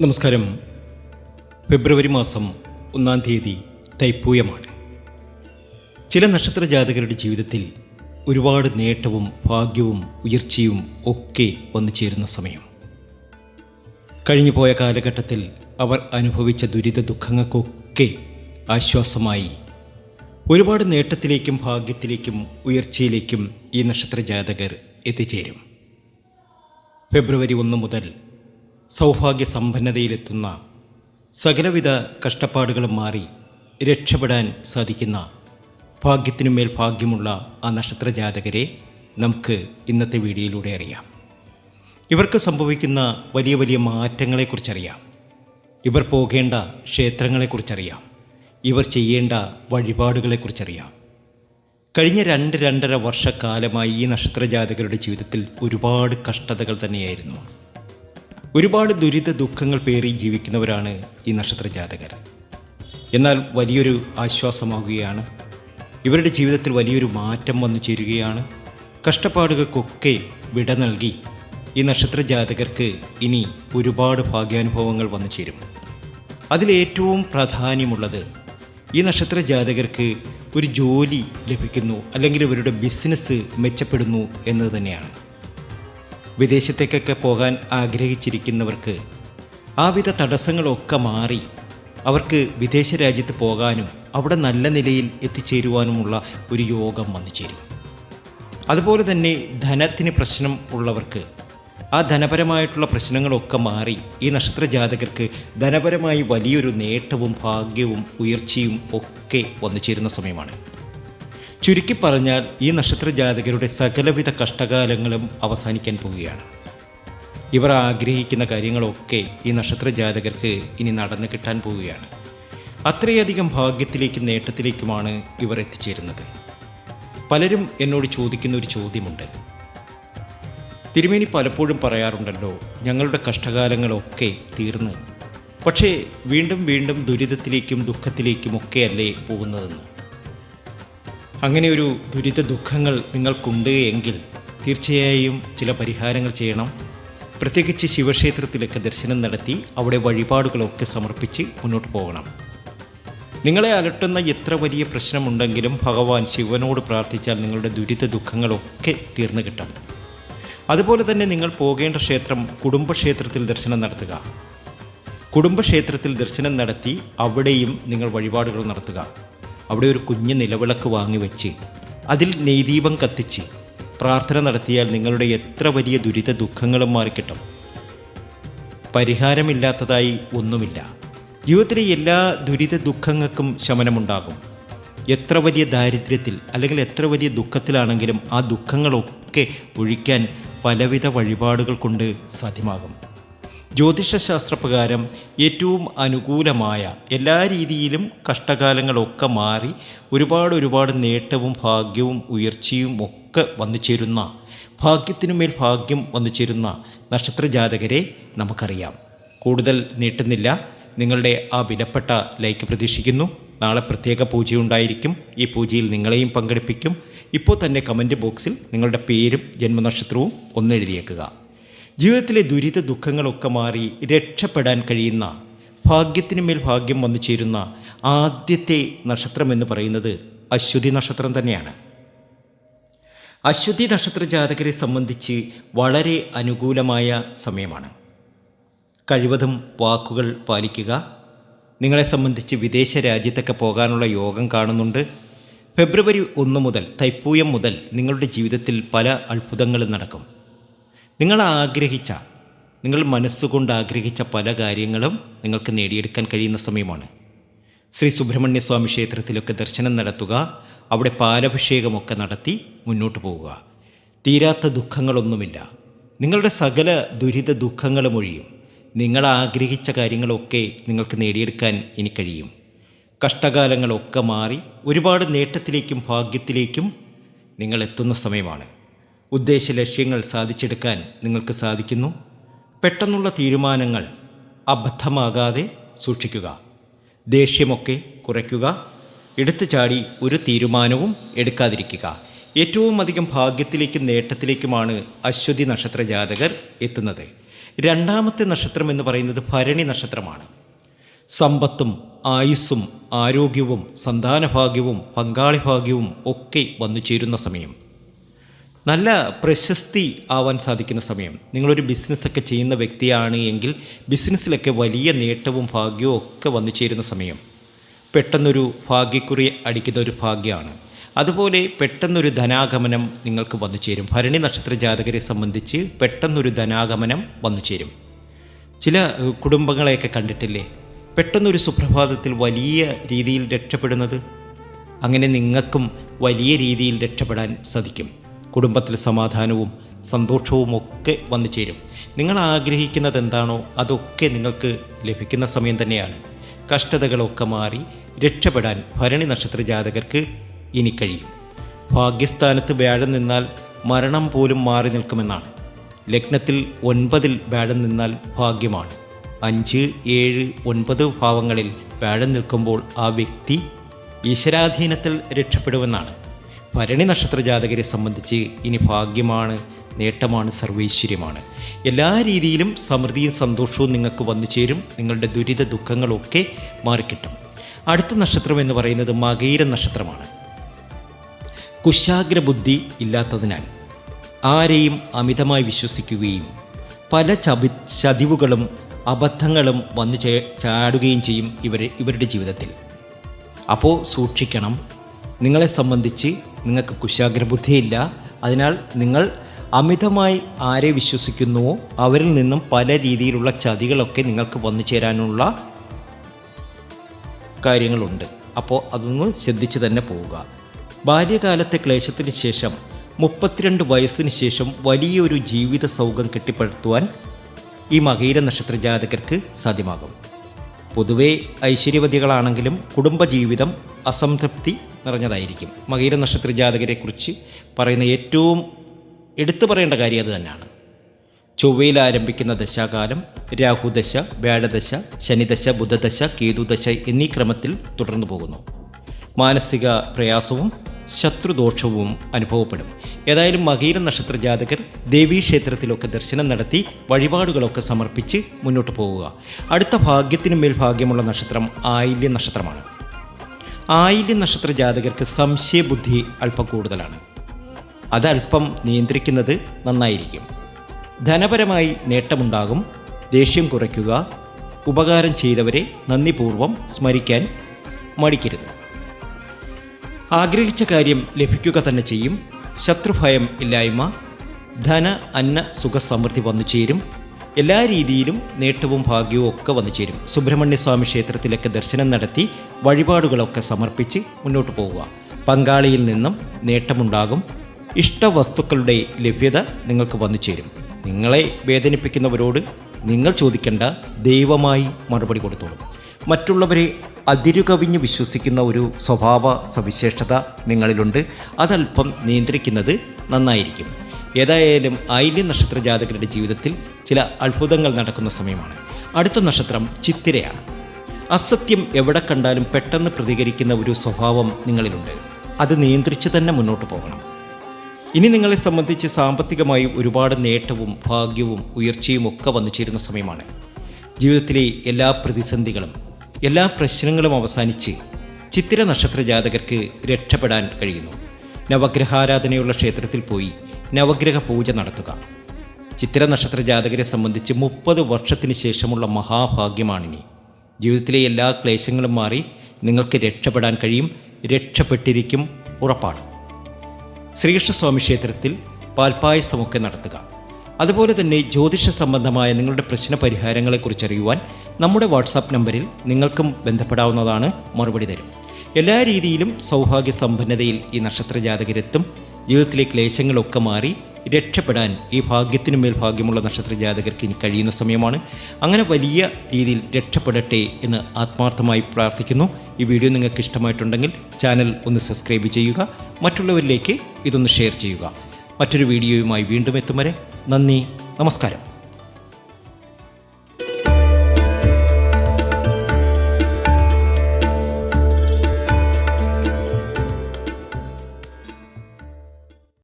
നമസ്കാരം. ഫെബ്രുവരി മാസം ഒന്നാം തീയതി തൈപ്പൂയമാണ്. ചില നക്ഷത്ര ജാതകരുടെ ജീവിതത്തിൽ ഒരുപാട് നേട്ടവും ഭാഗ്യവും ഉയർച്ചയും ഒക്കെ വന്നു ചേരുന്ന സമയം. കഴിഞ്ഞു പോയ കാലഘട്ടത്തിൽ അവർ അനുഭവിച്ച ദുരിത ദുഃഖങ്ങൾക്കൊക്കെ ആശ്വാസമായി ഒരുപാട് നേട്ടത്തിലേക്കും ഭാഗ്യത്തിലേക്കും ഉയർച്ചയിലേക്കും ഈ നക്ഷത്ര ജാതകർ എത്തിച്ചേരും. ഫെബ്രുവരി ഒന്ന് മുതൽ സൗഭാഗ്യ സമ്പന്നതയിലെത്തുന്ന സകലവിധ കഷ്ടപ്പാടുകളും മാറി രക്ഷപ്പെടാൻ സാധിക്കുന്ന ഭാഗ്യത്തിനുമേൽ ഭാഗ്യമുള്ള ആ നക്ഷത്ര ജാതകരെ നമുക്ക് ഇന്നത്തെ വീഡിയോയിലൂടെ അറിയാം. ഇവർക്ക് സംഭവിക്കുന്ന വലിയ വലിയ മാറ്റങ്ങളെക്കുറിച്ചറിയാം. ഇവർ പോകേണ്ട ക്ഷേത്രങ്ങളെക്കുറിച്ചറിയാം. ഇവർ ചെയ്യേണ്ട വഴിപാടുകളെക്കുറിച്ചറിയാം. കഴിഞ്ഞ രണ്ട് രണ്ടര വർഷക്കാലമായി ഈ നക്ഷത്രജാതകരുടെ ജീവിതത്തിൽ ഒരുപാട് കഷ്ടതകൾ തന്നെയായിരുന്നു. ഒരുപാട് ദുരിത ദുഃഖങ്ങൾ പേറി ജീവിക്കുന്നവരാണ് ഈ നക്ഷത്ര ജാതകർ. എന്നാൽ വലിയൊരു ആശ്വാസമാകുകയാണ്. ഇവരുടെ ജീവിതത്തിൽ വലിയൊരു മാറ്റം വന്നു ചേരുകയാണ്. കഷ്ടപ്പാടുകൾക്കൊക്കെ വിട നൽകി ഈ നക്ഷത്ര ജാതകർക്ക് ഇനി ഒരുപാട് ഭാഗ്യാനുഭവങ്ങൾ വന്നു ചേരും. അതിലേറ്റവും പ്രാധാന്യമുള്ളത് ഈ നക്ഷത്ര ജാതകർക്ക് ഒരു ജോലി ലഭിക്കുന്നു അല്ലെങ്കിൽ ഇവരുടെ ബിസിനസ് മെച്ചപ്പെടുന്നു എന്നത് തന്നെയാണ്. വിദേശത്തേക്കൊക്കെ പോകാൻ ആഗ്രഹിച്ചിരിക്കുന്നവർക്ക് ആവിധ തടസ്സങ്ങളൊക്കെ മാറി അവർക്ക് വിദേശ രാജ്യത്ത് പോകാനും അവിടെ നല്ല നിലയിൽ എത്തിച്ചേരുവാനുമുള്ള ഒരു യോഗം വന്നു ചേരും അതുപോലെ തന്നെ ധനത്തിന് പ്രശ്നം ഉള്ളവർക്ക് ആ ധനപരമായിട്ടുള്ള പ്രശ്നങ്ങളൊക്കെ മാറി ഈ നക്ഷത്ര ജാതകർക്ക് ധനപരമായി വലിയൊരു നേട്ടവും ഭാഗ്യവും ഉയർച്ചയും ഒക്കെ വന്നു ചേരുന്ന സമയമാണ്. ചുരുക്കി പറഞ്ഞാൽ ഈ നക്ഷത്ര ജാതകരുടെ സകലവിധ കഷ്ടകാലങ്ങളും അവസാനിക്കാൻ പോവുകയാണ്. ഇവർ ആഗ്രഹിക്കുന്ന കാര്യങ്ങളൊക്കെ ഈ നക്ഷത്ര ജാതകർക്ക് ഇനി നടന്നു കിട്ടാൻ പോവുകയാണ്. അത്രയധികം ഭാഗ്യത്തിലേക്കും നേട്ടത്തിലേക്കുമാണ് ഇവർ എത്തിച്ചേരുന്നത്. പലരും എന്നോട് ചോദിക്കുന്ന ഒരു ചോദ്യമുണ്ട്. തിരുമേനി പലപ്പോഴും പറയാറുണ്ടല്ലോ ഞങ്ങളുടെ കഷ്ടകാലങ്ങളൊക്കെ തീർന്ന്. പക്ഷേ വീണ്ടും വീണ്ടും ദുരിതത്തിലേക്കും ദുഃഖത്തിലേക്കും ഒക്കെയല്ലേ പോകുന്നതെന്ന്. അങ്ങനെ ഒരു ദുരിത ദുഃഖങ്ങൾ നിങ്ങൾക്കുണ്ട് എങ്കിൽ തീർച്ചയായും ചില പരിഹാരങ്ങൾ ചെയ്യണം. പ്രത്യേകിച്ച് ശിവക്ഷേത്രത്തിലൊക്കെ ദർശനം നടത്തി അവിടെ വഴിപാടുകളൊക്കെ സമർപ്പിച്ച് മുന്നോട്ട് പോകണം. നിങ്ങളെ അലട്ടുന്ന എത്ര വലിയ പ്രശ്നമുണ്ടെങ്കിലും ഭഗവാൻ ശിവനോട് പ്രാർത്ഥിച്ചാൽ നിങ്ങളുടെ ദുരിത ദുഃഖങ്ങളൊക്കെ തീർന്നു കിട്ടും. അതുപോലെ തന്നെ നിങ്ങൾ പോകേണ്ട ക്ഷേത്രം കുടുംബക്ഷേത്രത്തിൽ ദർശനം നടത്തുക. കുടുംബക്ഷേത്രത്തിൽ ദർശനം നടത്തി അവിടെയും നിങ്ങൾ വഴിപാടുകൾ നടത്തുക. അവിടെ ഒരു കുഞ്ഞ് നിലവിളക്ക് വാങ്ങി വാങ്ങിവെച്ച് അതിൽ നെയ്ദീപം കത്തിച്ച് പ്രാർത്ഥന നടത്തിയാൽ നിങ്ങളുടെ എത്ര വലിയ ദുരിത ദുഃഖങ്ങളും മാറിക്കിട്ടും. പരിഹാരമില്ലാത്തതായി ഒന്നുമില്ല. ജീവിതത്തിലെ എല്ലാ ദുരിത ദുഃഖങ്ങൾക്കും ശമനമുണ്ടാകും. എത്ര വലിയ ദാരിദ്ര്യത്തിൽ അല്ലെങ്കിൽ എത്ര വലിയ ദുഃഖത്തിലാണെങ്കിലും ആ ദുഃഖങ്ങളൊക്കെ ഒഴിക്കാൻ പലവിധ വഴിപാടുകൾ കൊണ്ട് സാധ്യമാകും. ജ്യോതിഷശാസ്ത്രപ്രകാരം ഏറ്റവും അനുകൂലമായ എല്ലാ രീതിയിലും കഷ്ടകാലങ്ങളൊക്കെ മാറി ഒരുപാട് ഒരുപാട് നേട്ടവും ഭാഗ്യവും ഉയർച്ചയും ഒക്കെ വന്നു ചേരുന്ന ഭാഗ്യത്തിനുമേൽ ഭാഗ്യം വന്നു ചേരുന്ന നക്ഷത്രജാതകരെ നമുക്കറിയാം. കൂടുതൽ നീട്ടുന്നില്ല. നിങ്ങളുടെ ആ വിലപ്പെട്ട ലൈക്ക് പ്രതീക്ഷിക്കുന്നു. നാളെ പ്രത്യേക പൂജയുണ്ടായിരിക്കും ഈ പൂജയിൽ നിങ്ങളെയും പങ്കെടുപ്പിക്കും. ഇപ്പോൾ തന്നെ കമന്റ് ബോക്സിൽ നിങ്ങളുടെ പേരും ജന്മനക്ഷത്രവും ഒന്നെഴുതിയേക്കുക ജീവിതത്തിലെ ദുരിത ദുഃഖങ്ങളൊക്കെ മാറി രക്ഷപ്പെടാൻ കഴിയുന്ന ഭാഗ്യത്തിന് മേൽ ഭാഗ്യം വന്നു ചേരുന്ന ആദ്യത്തെ നക്ഷത്രം എന്ന് പറയുന്നത് അശ്വതി നക്ഷത്രം തന്നെയാണ്. അശ്വതി നക്ഷത്ര ജാതകരെ സംബന്ധിച്ച് വളരെ അനുകൂലമായ സമയമാണ്. കഴിവതും വാക്കുകൾ പാലിക്കുക. നിങ്ങളെ സംബന്ധിച്ച് വിദേശ രാജ്യത്തൊക്കെ പോകാനുള്ള യോഗം കാണുന്നുണ്ട്. ഫെബ്രുവരി ഒന്ന് മുതൽ തൈപ്പൂയം മുതൽ നിങ്ങളുടെ ജീവിതത്തിൽ പല അത്ഭുതങ്ങളും നടക്കും. നിങ്ങൾ ആഗ്രഹിച്ച നിങ്ങൾ മനസ്സുകൊണ്ട് ആഗ്രഹിച്ച പല കാര്യങ്ങളും നിങ്ങൾക്ക് നേടിയെടുക്കാൻ കഴിയുന്ന സമയമാണ്. ശ്രീ സുബ്രഹ്മണ്യ സ്വാമി ക്ഷേത്രത്തിലൊക്കെ ദർശനം നടത്തുക അവിടെ പാലഭിഷേകമൊക്കെ നടത്തി മുന്നോട്ട് പോവുക. തീരാത്ത ദുഃഖങ്ങളൊന്നുമില്ല. നിങ്ങളുടെ സകല ദുരിത ദുഃഖങ്ങളും ഒഴിയും. നിങ്ങൾ ആഗ്രഹിച്ച കാര്യങ്ങളൊക്കെ നിങ്ങൾക്ക് നേടിയെടുക്കാൻ ഇനി കഴിയും. കഷ്ടകാലങ്ങളൊക്കെ മാറി ഒരുപാട് നേട്ടത്തിലേക്കും ഭാഗ്യത്തിലേക്കും നിങ്ങൾ എത്തുന്ന സമയമാണ്. ഉദ്ദേശ ലക്ഷ്യങ്ങൾ സാധിച്ചെടുക്കാൻ നിങ്ങൾക്ക് സാധിക്കുന്നു. പെട്ടെന്നുള്ള തീരുമാനങ്ങൾ അബദ്ധമാകാതെ സൂക്ഷിക്കുക. ദേഷ്യമൊക്കെ കുറയ്ക്കുക. എടുത്തു ചാടി ഒരു തീരുമാനവും എടുക്കാതിരിക്കുക. ഏറ്റവും അധികം ഭാഗ്യത്തിലേക്കും നേട്ടത്തിലേക്കുമാണ് അശ്വതി നക്ഷത്ര ജാതകർ എത്തുന്നത്. രണ്ടാമത്തെ നക്ഷത്രം എന്ന് പറയുന്നത് ഭരണി നക്ഷത്രമാണ്. സമ്പത്തും ആയുസ്സും ആരോഗ്യവും സന്താനഭാഗ്യവും പങ്കാളിഭാഗ്യവും ഒക്കെ വന്നു ചേരുന്ന സമയം. നല്ല പ്രശസ്തി ആവാൻ സാധിക്കുന്ന സമയം. നിങ്ങളൊരു ബിസിനസ്സൊക്കെ ചെയ്യുന്ന വ്യക്തിയാണ് എങ്കിൽ ബിസിനസ്സിലൊക്കെ വലിയ നേട്ടവും ഭാഗ്യവും ഒക്കെ വന്നു ചേരുന്ന സമയം. പെട്ടെന്നൊരു ഭാഗ്യക്കുറി അടിക്കുന്ന ഒരു ഭാഗ്യമാണ്. അതുപോലെ പെട്ടെന്നൊരു ധനാഗമനം നിങ്ങൾക്ക് വന്നു ചേരും. ഭരണി നക്ഷത്ര ജാതകരെ സംബന്ധിച്ച് പെട്ടെന്നൊരു ധനാഗമനം വന്നു ചേരും. ചില കുടുംബങ്ങളെയൊക്കെ കണ്ടിട്ടില്ലേ? പെട്ടെന്നൊരു സുപ്രഭാതത്തിൽ വലിയ രീതിയിൽ രക്ഷപ്പെടുന്നത്. അങ്ങനെ നിങ്ങൾക്കും വലിയ രീതിയിൽ രക്ഷപ്പെടാൻ സാധിക്കും. കുടുംബത്തിൽ സമാധാനവും സന്തോഷവും ഒക്കെ വന്നു ചേരും. നിങ്ങൾ ആഗ്രഹിക്കുന്നത് എന്താണോ അതൊക്കെ നിങ്ങൾക്ക് ലഭിക്കുന്ന സമയം തന്നെയാണ്. കഷ്ടതകളൊക്കെ മാറി രക്ഷപ്പെടാൻ ഭരണി നക്ഷത്ര ജാതകർക്ക് ഇനി കഴിയും. ഭാഗ്യസ്ഥാനത്ത് വ്യാഴം നിന്നാൽ മരണം പോലും മാറി നിൽക്കുമെന്നാണ്. ലഗ്നത്തിൽ ഒൻപതിൽ വ്യാഴം നിന്നാൽ ഭാഗ്യമാണ്. അഞ്ച് ഏഴ് ഒൻപത് ഭാവങ്ങളിൽ വ്യാഴം നിൽക്കുമ്പോൾ ആ വ്യക്തി ഈശ്വരാധീനത്തിൽ രക്ഷപ്പെടുമെന്നാണ്. ഭരണി നക്ഷത്ര ജാതകരെ സംബന്ധിച്ച് ഇനി ഭാഗ്യമാണ് നേട്ടമാണ് സർവൈശ്വര്യമാണ്. എല്ലാ രീതിയിലും സമൃദ്ധിയും സന്തോഷവും നിങ്ങൾക്ക് വന്നു ചേരും. നിങ്ങളുടെ ദുരിത ദുഃഖങ്ങളൊക്കെ മാറിക്കിട്ടും. അടുത്ത നക്ഷത്രം എന്ന് പറയുന്നത് മകയിര നക്ഷത്രമാണ്. കുശാഗ്ര ബുദ്ധി ഇല്ലാത്തതിനാൽ ആരെയും അമിതമായി വിശ്വസിക്കുകയും പല ചതി ചതിവുകളും അബദ്ധങ്ങളും വന്നു ചാടുകയും ചെയ്യും ഇവരെ ഇവരുടെ ജീവിതത്തിൽ. അപ്പോൾ സൂക്ഷിക്കണം. നിങ്ങളെ സംബന്ധിച്ച് നിങ്ങൾക്ക് കുശാഗ്രബുദ്ധിയില്ല. അതിനാൽ നിങ്ങൾ അമിതമായി ആരെ വിശ്വസിക്കുന്നുവോ അവരിൽ നിന്നും പല രീതിയിലുള്ള ചതികളൊക്കെ നിങ്ങൾക്ക് വന്നു ചേരാനുള്ള കാര്യങ്ങളുണ്ട്. അപ്പോൾ അതൊന്ന് ശ്രദ്ധിച്ച് തന്നെ പോവുക. ബാല്യകാലത്തെ ക്ലേശത്തിന് ശേഷം മുപ്പത്തിരണ്ട് വയസ്സിന് ശേഷം വലിയൊരു ജീവിത സൗഖം കെട്ടിപ്പടുത്തുവാൻ ഈ മകീര നക്ഷത്ര ജാതകർക്ക് സാധ്യമാകും. പൊതുവേ ഐശ്വര്യവതികളാണെങ്കിലും കുടുംബജീവിതം അസംതൃപ്തി നിറഞ്ഞതായിരിക്കും. മകീര നക്ഷത്ര ജാതകരെക്കുറിച്ച് പറയുന്ന ഏറ്റവും എടുത്തു പറയേണ്ട കാര്യം അത് തന്നെയാണ്. ചൊവ്വയിൽ ആരംഭിക്കുന്ന ദശാകാലം രാഹുദശ വ്യാഴദശ ശനിദശ ബുധദശ കേതുദശ എന്നീ ക്രമത്തിൽ തുടർന്നു പോകുന്നു. മാനസിക പ്രയാസവും ശത്രുദോഷവും അനുഭവപ്പെടും. ഏതായാലും മകീര നക്ഷത്ര ജാതകർ ദേവീക്ഷേത്രത്തിലൊക്കെ ദർശനം നടത്തി വഴിപാടുകളൊക്കെ സമർപ്പിച്ച് മുന്നോട്ട് പോവുക. അടുത്ത ഭാഗ്യത്തിനു മേൽ ഭാഗ്യമുള്ള നക്ഷത്രം ആയില്യ നക്ഷത്രമാണ്. ആയില്യ നക്ഷത്ര ജാതകർക്ക് സംശയബുദ്ധി അല്പം കൂടുതലാണ്. അതല്പം നിയന്ത്രിക്കുന്നത് നന്നായിരിക്കും. ധനപരമായി നേട്ടമുണ്ടാകും ദേഷ്യം കുറയ്ക്കുക ഉപകാരം ചെയ്തവരെ നന്ദിപൂർവം സ്മരിക്കാൻ മടിക്കരുത്. ആഗ്രഹിച്ച കാര്യം ലഭിക്കുക തന്നെ ചെയ്യും. ശത്രുഭയം ഇല്ലായ്മ ധന അന്ന സുഖസമൃദ്ധി വന്നു ചേരും. എല്ലാ രീതിയിലും നേട്ടവും ഭാഗ്യവും ഒക്കെ വന്നു ചേരും. സുബ്രഹ്മണ്യസ്വാമി ക്ഷേത്രത്തിലൊക്കെ ദർശനം നടത്തി വഴിപാടുകളൊക്കെ സമർപ്പിച്ച് മുന്നോട്ട് പോവുക. പങ്കാളിയിൽ നിന്നും നേട്ടമുണ്ടാകും. ഇഷ്ടവസ്തുക്കളുടെ ലഭ്യത നിങ്ങൾക്ക് വന്നു ചേരും. നിങ്ങളെ വേദനിപ്പിക്കുന്നവരോട് നിങ്ങൾ ചോദിക്കേണ്ട ദൈവമായി മറുപടി കൊടുത്തോളും. മറ്റുള്ളവരെ അതിരുകവിഞ്ഞ് വിശ്വസിക്കുന്ന ഒരു സ്വഭാവ സവിശേഷത നിങ്ങളിലുണ്ട്. അതല്പം നിയന്ത്രിക്കുന്നത് നന്നായിരിക്കും. ഏതായാലും ഐല്യ നക്ഷത്ര ജാതകരുടെ ജീവിതത്തിൽ ചില അത്ഭുതങ്ങൾ നടക്കുന്ന സമയമാണ്. അടുത്ത നക്ഷത്രം ചിത്തിരയാണ്. അസത്യം എവിടെ കണ്ടാലും പെട്ടെന്ന് പ്രതികരിക്കുന്ന ഒരു സ്വഭാവം നിങ്ങളിലുണ്ട്. അത് നിയന്ത്രിച്ച് തന്നെ മുന്നോട്ട് പോകണം. ഇനി നിങ്ങളെ സംബന്ധിച്ച് സാമ്പത്തികമായി ഒരുപാട് നേട്ടവും ഭാഗ്യവും ഉയർച്ചയും ഒക്കെ വന്നു ചേരുന്ന സമയമാണ്. ജീവിതത്തിലെ എല്ലാ പ്രതിസന്ധികളും എല്ലാ പ്രശ്നങ്ങളും അവസാനിച്ച് ചിത്തിര നക്ഷത്ര ജാതകർക്ക് രക്ഷപ്പെടാൻ കഴിയുന്നു. നവഗ്രഹാരാധനയുള്ള ക്ഷേത്രത്തിൽ പോയി നവഗ്രഹ പൂജ നടത്തുക. ചിത്തിര നക്ഷത്ര ജാതകരെ സംബന്ധിച്ച് മുപ്പത് വർഷത്തിന് ശേഷമുള്ള മഹാഭാഗ്യമാണിനി. ജീവിതത്തിലെ എല്ലാ ക്ലേശങ്ങളും മാറി നിങ്ങൾക്ക് രക്ഷപ്പെടാൻ കഴിയും രക്ഷപ്പെട്ടിരിക്കും ഉറപ്പാണ്. ശ്രീകൃഷ്ണസ്വാമി ക്ഷേത്രത്തിൽ പാൽപ്പായസമൊക്കെ നടത്തുക. അതുപോലെ തന്നെ ജ്യോതിഷ സംബന്ധമായ നിങ്ങളുടെ പ്രശ്ന പരിഹാരങ്ങളെക്കുറിച്ച് അറിയുവാൻ നമ്മുടെ വാട്സാപ്പ് നമ്പറിൽ നിങ്ങൾക്കും ബന്ധപ്പെടാവുന്നതാണ് മറുപടി തരും. എല്ലാ രീതിയിലും സൗഭാഗ്യ സമ്പന്നതയിൽ ഈ നക്ഷത്ര ജാതകരെത്തും ജീവിതത്തിലെ ക്ലേശങ്ങളൊക്കെ മാറി രക്ഷപ്പെടാൻ ഈ ഭാഗ്യത്തിനു മേൽ ഭാഗ്യമുള്ള നക്ഷത്ര ജാതകർക്ക് ഇനി കഴിയുന്ന സമയമാണ്. അങ്ങനെ വലിയ രീതിയിൽ രക്ഷപ്പെടട്ടെ എന്ന് ആത്മാർത്ഥമായി പ്രാർത്ഥിക്കുന്നു. ഈ വീഡിയോ നിങ്ങൾക്ക് ഇഷ്ടമായിട്ടുണ്ടെങ്കിൽ ചാനൽ ഒന്ന് സബ്സ്ക്രൈബ് ചെയ്യുക മറ്റുള്ളവരിലേക്ക് ഇതൊന്ന് ഷെയർ ചെയ്യുക. മറ്റൊരു വീഡിയോയുമായി വീണ്ടും എത്തും വരെ നന്ദി നമസ്കാരം.